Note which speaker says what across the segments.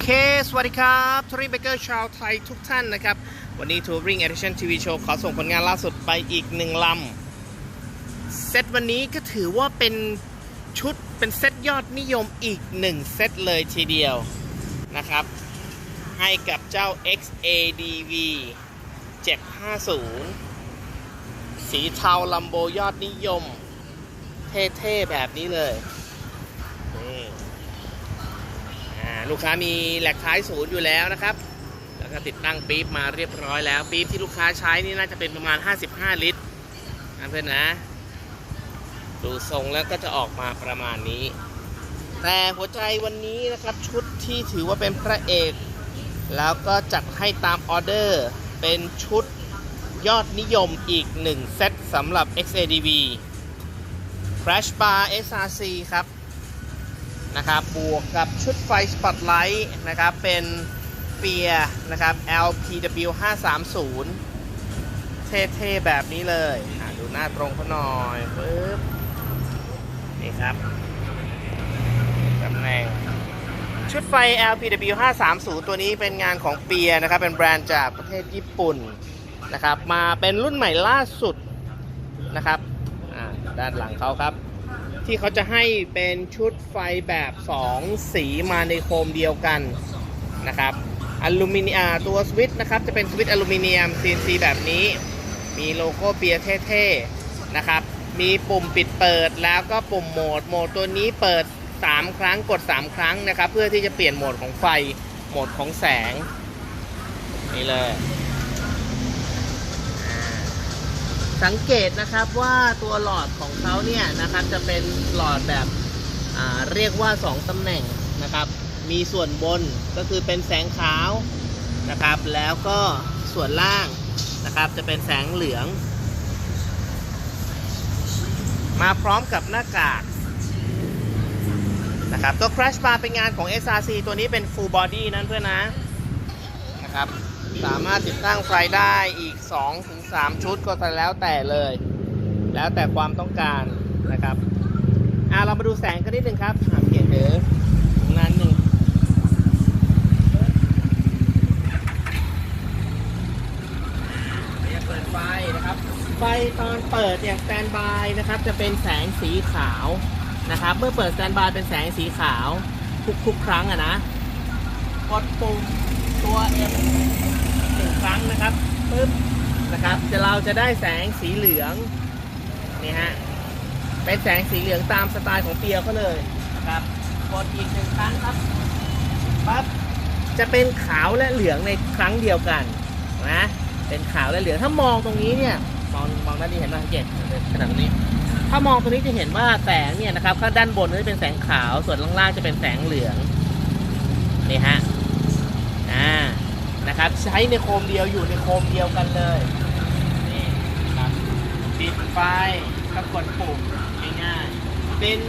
Speaker 1: เค สวัสดีครับทัวริงเบเกอร์ชาวไทยทุกท่านนะครับ วันนี้ทัวริง Edition TV Show ขอส่งผลงานล่าสุดไปอีกหนึ่งลำ เซตวันนี้ก็ถือว่าเป็นชุดเป็นเซตยอดนิยมอีกหนึ่งเซตเลยทีเดียวนะครับ ให้กับเจ้า XADV 750 สีเทาลัมโบยอดนิยม เท่ ๆ แบบนี้เลยนี่ อ่า ลูกค้ามีแหลกท้ายศูนย์อยู่แล้วนะครับ แล้วก็ติดตั้งปี๊บมาเรียบร้อยแล้ว ปี๊บที่ลูกค้าใช้นี่น่าจะเป็นประมาณ 55 ลิตรนะเพื่อนนะ ดูทรงแล้วก็จะออกมาประมาณนี้ แต่หัวใจวันนี้นะครับชุดที่ถือว่าเป็นพระเอก แล้วก็จัดให้ตามออเดอร์เป็นชุดยอดนิยมอีก 1 เซตสำหรับ XADV Crash Bar SRC ครับ นะครับ บวกกับชุดไฟสปอตไลท์นะครับ เป็นเปียร์นะครับ LPW 530เท่ๆ แบบนี้เลยดูหน้าตรงเขาหน่อยปึ๊บนี่ครับตำแหน่งชุดไฟ LPW 530ตัวนี้เป็นงานของเปียร์นะครับ เป็นแบรนด์จากประเทศญี่ปุ่นนะครับ มาเป็นรุ่นใหม่ล่าสุดนะครับ ด้านหลังเขาครับ ที่เขาจะให้เป็นชุดไฟแบบ 2 สีมาในโคมเดียวกันนะครับอลูมิเนียมตัวสวิตช์นะครับ จะเป็นสวิตช์อลูมิเนียม CNC แบบนี้ มีโลโก้เปียร์เท่ๆนะครับ มีปุ่มปิดเปิดแล้วก็ปุ่มโหมด โหมดตัวนี้เปิด 3 ครั้งกด 3 ครั้งนะครับ เพื่อที่จะเปลี่ยนโหมดของไฟ โหมดของแสง นี่เลย สังเกตนะครับว่าตัวหลอดของเขาเนี่ยนะครับจะเป็นหลอดแบบเรียกว่า 2ตำแหน่งนะครับ มีส่วนบนก็คือเป็นแสงขาวนะครับ แล้วก็ส่วนล่างนะครับจะเป็นแสงเหลือง มาพร้อมกับหน้ากากนะครับตัว Crash Bar เป็นงานของ SRC ตัวนี้เป็น Full Body นั้นเพื่อนนะนะครับ สามารถติดตั้งไฟได้อีก 2-3 ชุดก็แล้วแต่เลย แล้วแต่ความต้องการนะครับอ่าเรามาดูแสงกันนิดนึงครับเปลี่ยนเดี๋ยวตรงนั้นหนึ่งเปิดไฟนะครับ ไฟตอนเปิดเนี่ยสแตนบายนะครับ จะเป็นแสงสีขาวนะครับ เมื่อเปิดสแตนบายเป็นแสงสีขาวทุกๆครั้งอะนะ กดปุ่ม ตัว M หนึ่งครั้งนะครับปึ๊บนะครับจะเราจะได้แสงสีเหลืองนี่ฮะเป็นแสงสีเหลืองตามสไตล์ของเปียเขาเลยนะครับกดอีกหนึ่งครั้งครับปั๊บจะเป็นขาวและเหลืองในครั้งเดียวกันนะเป็นขาวและเหลืองถ้ามองตรงนี้เนี่ยมองมองด้านนี้เห็นไหมสังเกตขนาดตรงนี้ ถ้ามองตรงนี้จะเห็นว่าแสงเนี่ยนะครับข้างด้านบนจะเป็นแสงขาวส่วนล่างล่างจะเป็นแสงเหลืองนี่ฮะ อ่านะครับใช้ในโคมเดียวอยู่ในโคมเดียวกันเลยนี่ครับปิดไฟก็กดปุ่มง่ายๆเป็น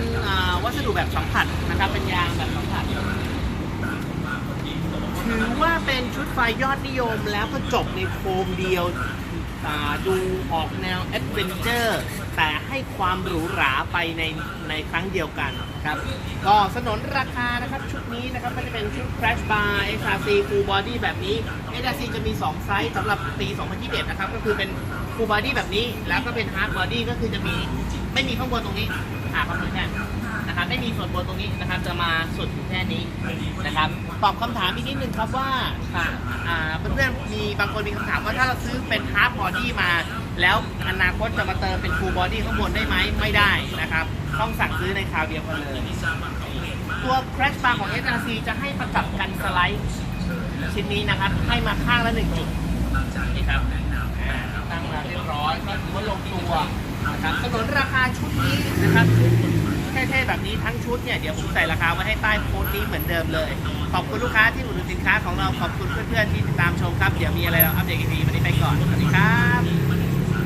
Speaker 1: วัสดุแบบสัมผัสนะครับเป็นยางแบบสัมผัสถือว่าเป็นชุดไฟยอดนิยมแล้วก็จบในโคมเดียว ดูออกแนวแอดเวนเจอร์แต่ให้ความหรูหราไปในในครั้งเดียวกันครับ ก็สนนราคานะครับชุดนี้นะครับก็จะเป็นชุด Crash Bar SRC Full Body แบบนี้ SRC จะมี 2 ไซส์สำหรับปี 2021 นะครับ ก็คือเป็น Full Body แบบนี้ แล้วก็เป็น Hard Body ก็คือจะมีไม่มีข้างบนตรงนี้อ่าข้างบนแค่นะครับไม่มีส่วนบนตรงนี้นะครับ จะมาสุดแค่นี้นะครับ ตอบคำถามอีกนิดนึงครับว่า มีบางคนมีคำถามว่าถ้าเราซื้อเป็น Hard Body มา แล้วอนาคตจะมาเติมเป็น Full Body ข้างบนได้ไหมไม่ได้นะครับ ต้องสั่งซื้อในคราวเดียวกันเลย ตัว Crash Bar ของ SRC จะให้ประกับกันสไลด์ชิ้นนี้นะครับ ให้มาข้างละหนึ่งจุดนี่ครับตั้งมาเรียบร้อยก็ถือว่าลงตัวนะครับสนนราคาชุดนี้นะครับเท่ๆแบบนี้ทั้งชุดเนี่ยเดี๋ยวผมใส่ราคาไว้ให้ใต้โพสต์นี้เหมือนเดิมเลย ขอบคุณลูกค้าที่อุดหนุนสินค้าของเราขอบคุณเพื่อนๆที่ติดตามชมครับเดี๋ยวมีอะไรเราอัปเดตอีกทีวันนี้ไปก่อนสวัสดีครับ